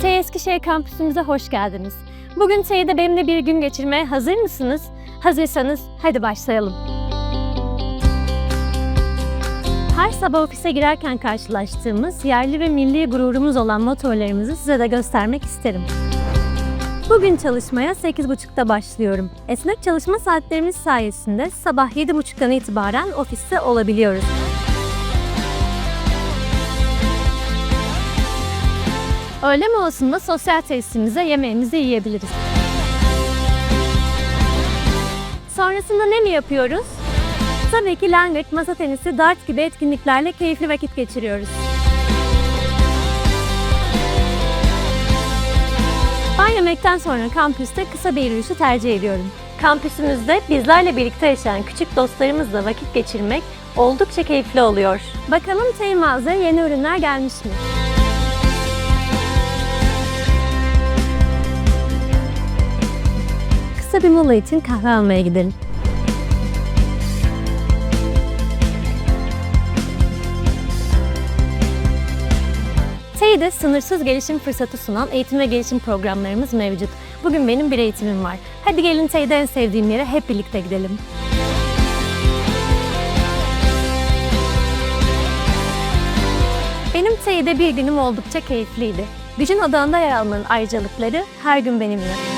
T Eskişehir kampüsümüze hoş geldiniz. Bugün T'de benimle bir gün geçirmeye hazır mısınız? Hazırsanız hadi başlayalım. Her sabah ofise girerken karşılaştığımız yerli ve milli gururumuz olan motorlarımızı size de göstermek isterim. Bugün çalışmaya 8.30'da başlıyorum. Esnek çalışma saatlerimiz sayesinde sabah 7.30'dan itibaren ofiste olabiliyoruz. Öğle molasında sosyal tesisimizde yemeğimizi yiyebiliriz. Sonrasında ne mi yapıyoruz? Tabii ki langırt, masa tenisi, dart gibi etkinliklerle keyifli vakit geçiriyoruz. Ben yemekten sonra kampüste kısa bir yürüyüşü tercih ediyorum. Kampüsümüzde bizlerle birlikte yaşayan küçük dostlarımızla vakit geçirmek oldukça keyifli oluyor. Bakalım Teymaz'da yeni ürünler gelmiş mi? Kısa bir mola için kahve almaya gidelim. TEİ'de sınırsız gelişim fırsatı sunan eğitim ve gelişim programlarımız mevcut. Bugün benim bir eğitimim var. Hadi gelin TEİ'de en sevdiğim yere hep birlikte gidelim. Benim TEİ'de bir günüm oldukça keyifliydi. Gücün odağında yer almanın ayrıcalıkları her gün benimle.